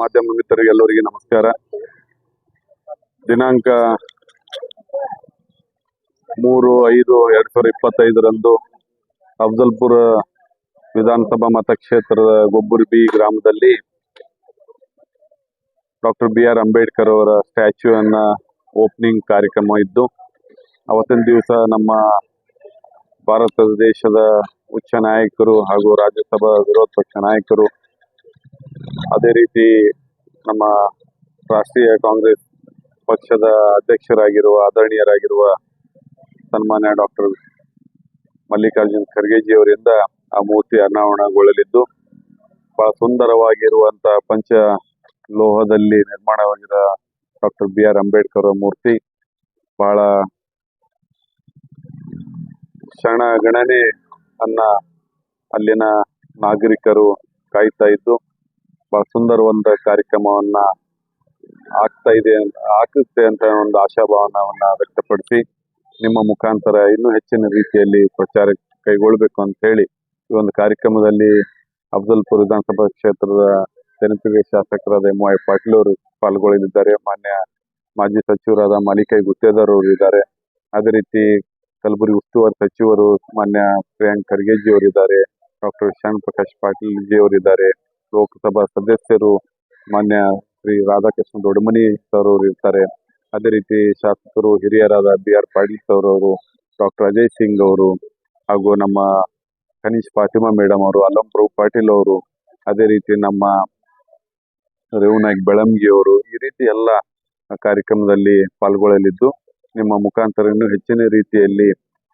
ಮಾಧ್ಯಮ ಮಿತ್ರರಿಗೆಲ್ಲರಿಗೆ ನಮಸ್ಕಾರ. ದಿನಾಂಕ ಮೂರು ಐದು ಎರಡ್ ಸಾವಿರದ ಇಪ್ಪತ್ತೈದರಂದು ಅಫ್ಜಲ್ಪುರ ವಿಧಾನಸಭಾ ಮತಕ್ಷೇತ್ರದ ಗೊಬ್ಬುರ್ಬಿ ಗ್ರಾಮದಲ್ಲಿ ಡಾಕ್ಟರ್ ಬಿ ಆರ್ ಅಂಬೇಡ್ಕರ್ ಅವರ ಸ್ಟ್ಯಾಚ್ಯೂವನ್ನ ಓಪನಿಂಗ್ ಕಾರ್ಯಕ್ರಮ ಇದ್ದು, ಅವತ್ತಿನ ದಿವಸ ನಮ್ಮ ಭಾರತ ದೇಶದ ಉಚ್ಚ ನಾಯಕರು ಹಾಗೂ ರಾಜ್ಯಸಭಾ ವಿರೋಧ ಪಕ್ಷ ನಾಯಕರು ಅದೇ ರೀತಿ ನಮ್ಮ ರಾಷ್ಟ್ರೀಯ ಕಾಂಗ್ರೆಸ್ ಪಕ್ಷದ ಅಧ್ಯಕ್ಷರಾಗಿರುವ, ಆದರಣೀಯರಾಗಿರುವ ಸನ್ಮಾನ್ಯ ಡಾಕ್ಟರ್ ಮಲ್ಲಿಕಾರ್ಜುನ್ ಖರ್ಗೆಜಿ ಅವರಿಂದ ಆ ಮೂರ್ತಿ ಅನಾವರಣಗೊಳ್ಳಲಿದ್ದು, ಬಹಳ ಸುಂದರವಾಗಿರುವಂತಹ ಪಂಚ ಲೋಹದಲ್ಲಿ ನಿರ್ಮಾಣವಾಗಿರುವ ಡಾಕ್ಟರ್ ಬಿ ಆರ್ ಅಂಬೇಡ್ಕರ್ ಮೂರ್ತಿ ಬಹಳ ಕ್ಷಣ ಗಣನೆ ಅನ್ನ ಅಲ್ಲಿನ ನಾಗರಿಕರು ಕಾಯ್ತಾ ಇದ್ದು ಬಹಳ ಸುಂದರವಾದ ಕಾರ್ಯಕ್ರಮವನ್ನ ಆಗ್ತಾ ಇದೆ ಆಗುತ್ತೆ ಅಂತ ಒಂದು ಆಶಾಭಾವನವನ್ನ ವ್ಯಕ್ತಪಡಿಸಿ, ನಿಮ್ಮ ಮುಖಾಂತರ ಇನ್ನೂ ಹೆಚ್ಚಿನ ರೀತಿಯಲ್ಲಿ ಪ್ರಚಾರ ಕೈಗೊಳ್ಳಬೇಕು ಅಂತ ಹೇಳಿ, ಈ ಒಂದು ಕಾರ್ಯಕ್ರಮದಲ್ಲಿ ಅಫಜಲ್ಪುರ್ ವಿಧಾನಸಭಾ ಕ್ಷೇತ್ರದ ಜನಪ್ರಿಯ ಶಾಸಕರಾದ ಎಂ ವೈ ಪಾಟೀಲ್ ಅವರು ಪಾಲ್ಗೊಳ್ಳಲಿದ್ದಾರೆ. ಮಾನ್ಯ ಮಾಜಿ ಸಚಿವರಾದ ಮಾಲಿಕೈ ಗುತ್ತೇದಾರ್ ಅವರು ಇದ್ದಾರೆ. ಅದೇ ರೀತಿ ಕಲಬುರಗಿ ಉಸ್ತುವಾರಿ ಸಚಿವರು ಮಾನ್ಯ ಪ್ರಿಯಾಂಕ್ ಖರ್ಗೆಜಿ ಅವರಿದ್ದಾರೆ. ಡಾಕ್ಟರ್ ಶ್ಯಾಮ್ ಪ್ರಕಾಶ್ ಪಾಟೀಲ್ ಜಿ ಅವರಿದ್ದಾರೆ. ಲೋಕಸಭಾ ಸದಸ್ಯರು, ಮಾನ್ಯ ಶ್ರೀ ರಾಧಾಕೃಷ್ಣ ದೊಡ್ಡಮನಿ ಸರ್ ಅವರು ಇರ್ತಾರೆ. ಅದೇ ರೀತಿ ಶಾಸಕರು ಹಿರಿಯರಾದ ಬಿ ಆರ್ ಪಾಟೀಲ್ ಸರ್ ಅವರು ಡಾಕ್ಟರ್ ಅಜಯ್ ಸಿಂಗ್ ಅವರು ಹಾಗೂ ನಮ್ಮ ಕನೀಶ್ ಫಾತಿಮಾ ಮೇಡಮ್ ಅವರು ಅಲ್ಲಂ ಪ್ರಭು ಪಾಟೀಲ್ ಅವರು, ಅದೇ ರೀತಿ ನಮ್ಮ ರೇವನಾಯಕ್ ಬೆಳಂಗಿ ಅವರು ಈ ರೀತಿ ಎಲ್ಲ ಕಾರ್ಯಕ್ರಮದಲ್ಲಿ ಪಾಲ್ಗೊಳ್ಳಲಿದ್ದು, ನಿಮ್ಮ ಮುಖಾಂತರ ಇನ್ನೂ ಹೆಚ್ಚಿನ ರೀತಿಯಲ್ಲಿ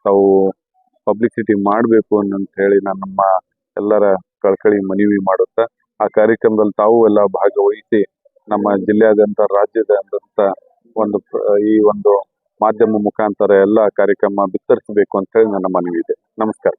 ತಾವು ಪಬ್ಲಿಸಿಟಿ ಮಾಡಬೇಕು ಅಂತ ಹೇಳಿ ನಾನು ನಮ್ಮ ಎಲ್ಲರ ಕಳ್ಕಳಿ ಮನವಿ ಮಾಡುತ್ತಾ ಆ ಕಾರ್ಯಕ್ರಮದಲ್ಲಿ ತಾವು ಎಲ್ಲ ಭಾಗವಹಿಸಿ ನಮ್ಮ ಜಿಲ್ಲೆಯಾದ್ಯಂತ, ರಾಜ್ಯದಾದ್ಯಂತ ಒಂದು ಈ ಒಂದು ಮಾಧ್ಯಮ ಮುಖಾಂತರ ಎಲ್ಲ ಕಾರ್ಯಕ್ರಮ ಬಿತ್ತರಿಸಬೇಕು ಅಂತ ಹೇಳಿ ನನ್ನ ಮನವಿ ಇದೆ ನಮಸ್ಕಾರ.